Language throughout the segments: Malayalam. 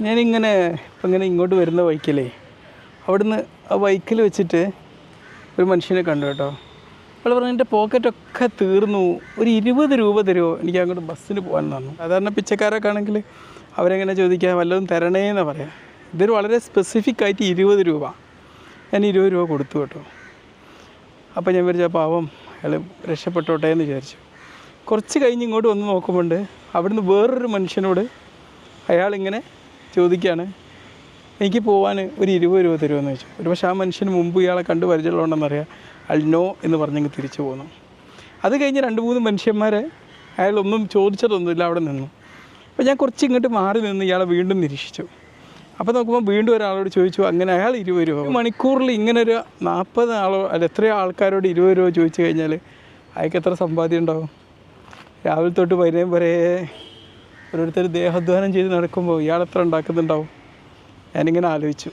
ഞാനിങ്ങനെ ഇപ്പം ഇങ്ങനെ ഇങ്ങോട്ട് വരുന്ന ബൈക്കിലേ അവിടുന്ന് ആ ബൈക്കിൽ വെച്ചിട്ട് ഒരു മനുഷ്യനെ കണ്ടു കേട്ടോ. അയാൾ പറഞ്ഞു എന്റെ പോക്കറ്റൊക്കെ തീർന്നു. ഒരു ഇരുപത് രൂപ തരുമോ എനിക്ക് അങ്ങോട്ട് ബസ്സിന് പോകാൻ തന്നു. സാധാരണ പിച്ചക്കാരൊക്കെ ആണെങ്കിൽ അവരെങ്ങനെ ചോദിക്കുക വല്ലതും തരണേന്ന് പറയാം. ഇതൊരു വളരെ സ്പെസിഫിക് ആയിട്ട് ഇരുപത് രൂപ. ഞാൻ ഇരുപത് രൂപ കൊടുത്തു കേട്ടോ. അപ്പോൾ ഞാൻ വിചാരിച്ച പാവം അയാൾ രക്ഷപ്പെട്ടോട്ടെ എന്ന് വിചാരിച്ചു. കുറച്ച് കഴിഞ്ഞ് ഇങ്ങോട്ട് വന്ന് നോക്കുമ്പോൾ അവിടുന്ന് വേറൊരു മനുഷ്യനോട് അയാളിങ്ങനെ ചോദിക്കുകയാണ് എനിക്ക് പോകാൻ ഒരു ഇരുപത് രൂപ തരുമെന്ന് ചോദിച്ചു. ഒരു പക്ഷേ ആ മനുഷ്യന് മുമ്പ് ഇയാളെ കണ്ട് പരിചയമുള്ളതുകൊണ്ടെന്നറിയാം. അയാൾ നോ എന്ന് പറഞ്ഞെങ്കിൽ തിരിച്ചു പോന്നു. അത് കഴിഞ്ഞ് രണ്ട് മൂന്ന് മനുഷ്യന്മാരെ അയാളൊന്നും ചോദിച്ചതൊന്നുമില്ല അവിടെ നിന്നു. അപ്പോൾ ഞാൻ കുറച്ച് ഇങ്ങോട്ട് മാറി നിന്ന് ഇയാളെ വീണ്ടും നിരീക്ഷിച്ചു. അപ്പോൾ നോക്കുമ്പോൾ വീണ്ടും ഒരാളോട് ചോദിച്ചു അങ്ങനെ അയാൾ ഇരുപത് രൂപ മണിക്കൂറിൽ ഇങ്ങനെ ഒരു നാൽപ്പത് ആളോ അല്ല എത്രയോ ആൾക്കാരോട് ഇരുപത് രൂപ ചോദിച്ചു കഴിഞ്ഞാൽ അയാൾക്ക് എത്ര സമ്പാദ്യം ഉണ്ടാവും? രാവിലെ തൊട്ട് വരെയും വരെ ഓരോരുത്തർ ദേഹാധ്വാനം ചെയ്ത് നടക്കുമ്പോൾ ഇയാൾ എത്ര ഉണ്ടാക്കുന്നുണ്ടാവും? ഞാനിങ്ങനെ ആലോചിച്ചു.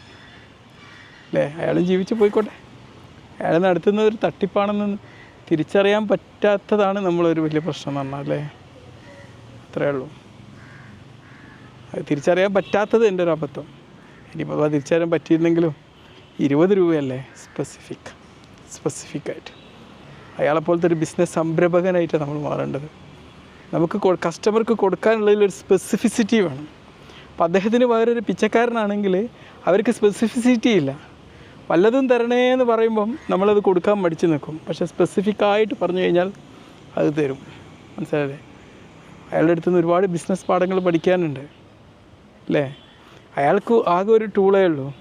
അല്ലേ? അയാളും ജീവിച്ച് പോയിക്കോട്ടെ. അയാൾ നടത്തുന്ന ഒരു തട്ടിപ്പാണെന്ന് തിരിച്ചറിയാൻ പറ്റാത്തതാണ് നമ്മളൊരു വലിയ പ്രശ്നം എന്ന് പറഞ്ഞാൽ അല്ലേ? അത്രയേ ഉള്ളൂ. അത് തിരിച്ചറിയാൻ പറ്റാത്തത് എന്റെ ഒരു അബദ്ധം. ഇനിയിപ്പോൾ അത് തിരിച്ചറിയാൻ പറ്റിയിരുന്നെങ്കിലും ഇരുപത് രൂപയല്ലേ? സ്പെസിഫിക് സ്പെസിഫിക്കായിട്ട് അയാളെപ്പോലത്തെ ഒരു ബിസിനസ് സംരംഭകനായിട്ട് നമ്മൾ മാറേണ്ടത്. നമുക്ക് കസ്റ്റമർക്ക് കൊടുക്കാനുള്ളതിൽ ഒരു സ്പെസിഫിസിറ്റി വേണം. അപ്പോൾ അദ്ദേഹത്തിന് വേറൊരു പിച്ചക്കാരനാണെങ്കിൽ അവർക്ക് സ്പെസിഫിസിറ്റി ഇല്ല. വല്ലതും തരണേ എന്ന് പറയുമ്പം നമ്മളത് കൊടുക്കാൻ മടിച്ചു നിൽക്കും. പക്ഷേ സ്പെസിഫിക് ആയിട്ട് പറഞ്ഞു കഴിഞ്ഞാൽ അത് തരും. മനസ്സിലായില്ലേ? അയാളുടെ അടുത്ത് നിന്ന് ഒരുപാട് ബിസിനസ് പാഠങ്ങൾ പഠിക്കാനുണ്ട്. അല്ലേ? അയാൾക്ക് ആകെ ഒരു ടൂളേ ഉള്ളൂ.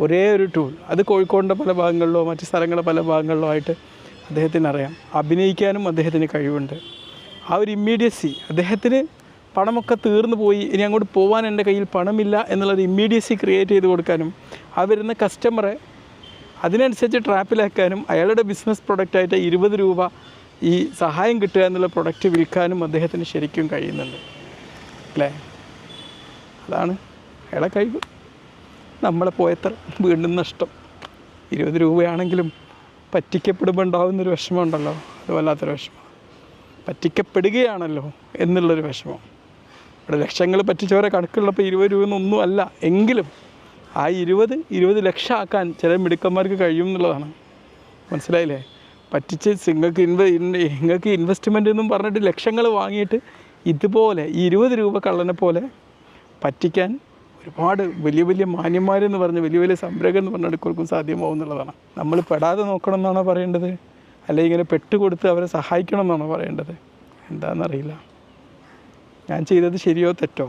ഒരേ ഒരു ടൂൾ അത് കോഴിക്കോടിന്റെ പല ഭാഗങ്ങളിലോ മറ്റ് സ്ഥലങ്ങളുടെ പല ഭാഗങ്ങളിലോ ആയിട്ട് അദ്ദേഹത്തിന് അറിയാം. അഭിനയിക്കാനും അദ്ദേഹത്തിന് കഴിവുണ്ട്. ആ ഒരു ഇമ്മീഡിയസി അദ്ദേഹത്തിന് പണമൊക്കെ തീർന്നു പോയി. ഇനി അങ്ങോട്ട് പോകാൻ എന്റെ കയ്യിൽ പണമില്ല എന്നുള്ളൊരു ഇമ്മീഡിയസി ക്രിയേറ്റ് ചെയ്ത് കൊടുക്കാനും ആ വരുന്ന കസ്റ്റമറെ അതിനനുസരിച്ച് ട്രാപ്പിലാക്കാനും അയാളുടെ ബിസിനസ് പ്രൊഡക്റ്റായിട്ട് ഇരുപത് രൂപ ഈ സഹായം കിട്ടുക എന്നുള്ള പ്രൊഡക്റ്റ് വിൽക്കാനും അദ്ദേഹത്തിന് ശരിക്കും കഴിയുന്നുണ്ട്. അല്ലേ? അതാണ് അയാളെ കഴിവ്. നമ്മളെ പോയത്ര വീണ്ടും നഷ്ടം. ഇരുപത് രൂപയാണെങ്കിലും പറ്റിക്കപ്പെടുമ്പോൾ ഉണ്ടാകുന്നൊരു വിഷമമുണ്ടല്ലോ. അത് വല്ലാത്തൊരു വിഷമം. പറ്റിക്കപ്പെടുകയാണല്ലോ എന്നുള്ളൊരു വിഷമം. ഇവിടെ ലക്ഷങ്ങൾ പറ്റിച്ചവരെ കണക്കുള്ളപ്പോൾ ഇരുപത് രൂപ എന്നൊന്നും അല്ല. എങ്കിലും ആ ഇരുപത് ഇരുപത് ലക്ഷം ആക്കാൻ ചില മിടുക്കന്മാർക്ക് കഴിയും എന്നുള്ളതാണ്. മനസ്സിലായില്ലേ? പറ്റിച്ച് നിങ്ങൾക്ക് ഇൻവ നിങ്ങൾക്ക് ഇൻവെസ്റ്റ്മെന്റ് എന്നും പറഞ്ഞിട്ട് ലക്ഷങ്ങൾ വാങ്ങിയിട്ട് ഇതുപോലെ ഇരുപത് രൂപ കള്ളനെ പോലെ പറ്റിക്കാൻ ഒരുപാട് വലിയ വലിയ മാന്യന്മാരെന്ന് പറഞ്ഞ് വലിയ വലിയ സംരംഭം എന്ന് പറഞ്ഞ അടുക്കൾക്കും സാധ്യമാവും എന്നുള്ളതാണ്. നമ്മൾ പെടാതെ നോക്കണം എന്നാണോ പറയേണ്ടത്? അല്ലെങ്കിൽ ഇങ്ങനെ പെട്ടുകൊടുത്ത് അവരെ സഹായിക്കണം എന്നാണോ പറയേണ്ടത്? എന്താണെന്നറിയില്ല ഞാൻ ചെയ്തത് ശരിയോ തെറ്റോ?